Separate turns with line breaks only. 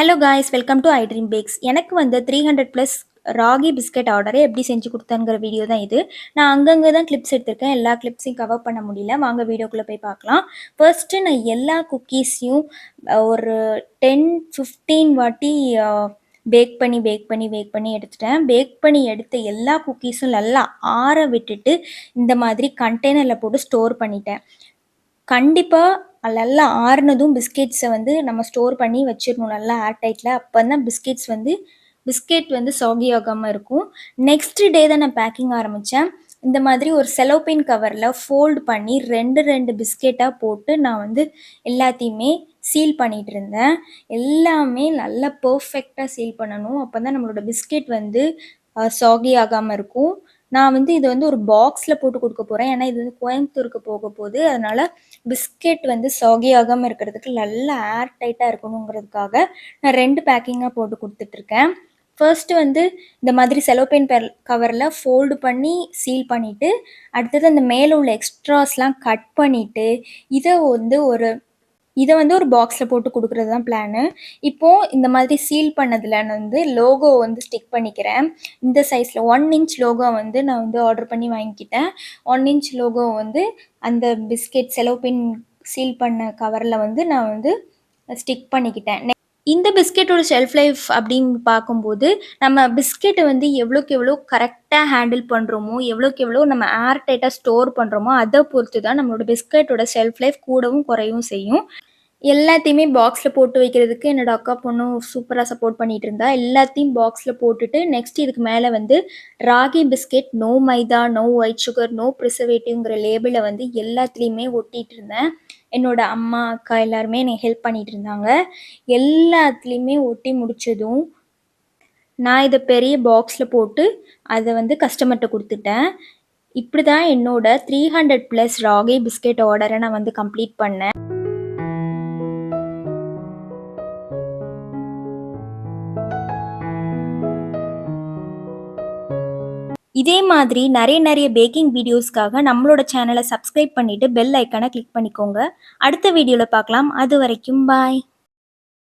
Hello guys welcome to I dream bakes எனக்கு வந்து three hundred plus ragi biscuit ஆர்டரை எப்படி செஞ்சு கொடுத்தேங்கிற வீடியோ தான் இது. நான் அங்கங்கே தான் கிளிப்ஸ் எடுத்திருக்கேன். எல்லா கிளிப்ஸையும் கவர் பண்ண முடியல. வாங்க வீடியோக்குள்ளே போய் பார்க்கலாம். ஃபர்ஸ்ட்டு நான் எல்லா குக்கீஸையும் ஒரு டென் ஃபிஃப்டீன் வாட்டி பேக் பண்ணி பேக் பண்ணி பேக் பண்ணி எடுத்துட்டேன். பேக் பண்ணி எடுத்த எல்லா குக்கீஸும் நல்லா ஆற விட்டுட்டு இந்த மாதிரி கண்டெய்னரில் போட்டு ஸ்டோர் பண்ணிட்டேன். கண்டிப்பாக நல்லா ஆறுனதும் பிஸ்கெட்ஸை வந்து நம்ம ஸ்டோர் பண்ணி வச்சிடணும் நல்லா ஏர்டைட்டில் அப்போ தான் பிஸ்கெட்ஸ் வந்து பிஸ்கெட் வந்து சாகி ஆகாமல் இருக்கும். நெக்ஸ்ட் டே தான் நான் பேக்கிங் ஆரம்பித்தேன் இந்த மாதிரி ஒரு செலோபின் கவரில் ஃபோல்டு பண்ணி ரெண்டு ரெண்டு பிஸ்கெட்டாக போட்டு நான் வந்து எல்லாத்தையுமே சீல் பண்ணிகிட்டு இருந்தேன். எல்லாமே நல்லா பர்ஃபெக்டாக சீல் பண்ணணும். அப்போ தான் நம்மளோட பிஸ்கெட் வந்து சாகி ஆகாமல் இருக்கும். நான் வந்து இது வந்து ஒரு பாக்ஸில் போட்டு கொடுக்க போகிறேன் ஏன்னா இது வந்து கோயம்புத்தூருக்கு போக போகுது அதனால் பிஸ்கெட் வந்து சாகி ஆகாமல் இருக்கிறதுக்கு நல்லா ஏர் டைட்டாக இருக்கணுங்கிறதுக்காக நான் ரெண்டு பேக்கிங்காக போட்டு கொடுத்துட்ருக்கேன். ஃபர்ஸ்ட்டு வந்து இந்த மாதிரி செலோபேன் பெர் கவரில் ஃபோல்டு பண்ணி சீல் பண்ணிவிட்டு அடுத்தது அந்த மேலே உள்ள எக்ஸ்ட்ராஸ்லாம் கட் பண்ணிவிட்டு இதை வந்து ஒரு இதை வந்து ஒரு பாக்ஸில் போட்டு கொடுக்குறது தான் பிளானு இப்போது இந்த மாதிரி சீல் பண்ணதில் நான் வந்து லோகோ வந்து ஸ்டிக் பண்ணிக்கிறேன். இந்த சைஸில் ஒன் இன்ச் லோகோ வந்து நான் வந்து ஆர்டர் பண்ணி வாங்கிக்கிட்டேன். ஒன் இன்ச் லோகோ வந்து அந்த பிஸ்கெட் செலோபின் சீல் பண்ண கவரில் வந்து நான் வந்து ஸ்டிக் பண்ணிக்கிட்டேன். இந்த பிஸ்கெட்டோட ஷெல்ஃப் லைஃப் அப்படின்னு பார்க்கும்போது நம்ம பிஸ்கெட்டை வந்து எவ்வளோக்கு எவ்வளோ கரெக்டாக ஹேண்டில் பண்ணுறோமோ எவ்வளோக்கு எவ்வளோ நம்ம ஏர் டைட்டாக ஸ்டோர் பண்ணுறோமோ அதை பொறுத்து தான் நம்மளோட பிஸ்கெட்டோட ஷெல்ஃப் லைஃப் கூடவும் குறையும் செய்யும். எல்லாத்தையுமே பாக்ஸில் போட்டு வைக்கிறதுக்கு என்னோட அக்கா பொண்ணும் சூப்பராக சப்போர்ட் பண்ணிகிட்டு இருந்தா. எல்லாத்தையும் பாக்ஸில் போட்டுட்டு நெக்ஸ்ட் இதுக்கு மேலே வந்து ragi biscuit no maida no white sugar no ப்ரிசர்வேட்டிவ்ங்கிற லேபிளை வந்து எல்லாத்துலேயுமே ஒட்டிகிட்டு இருந்தேன். என்னோட அம்மா அக்கா எல்லாருமே என்னை ஹெல்ப் பண்ணிகிட்டு இருந்தாங்க. எல்லாத்துலேயுமே ஒட்டி முடிச்சதும் நான் இதை பெரிய பாக்ஸில் போட்டு அதை வந்து கஸ்டமர்கிட்ட கொடுத்துட்டேன். இப்படி தான் என்னோட three hundred plus ragi biscuit ஆர்டரை நான் வந்து கம்ப்ளீட் பண்ணேன். இதே மாதிரி நிறைய நிறைய பேக்கிங் வீடியோஸ்க்காக நம்மளோட சேனலை சப்ஸ்கிரைப் பண்ணிவிட்டு பெல் ஐக்கானை கிளிக் பண்ணிக்கோங்க. அடுத்த வீடியோவில் பார்க்கலாம். அது வரைக்கும் பாய்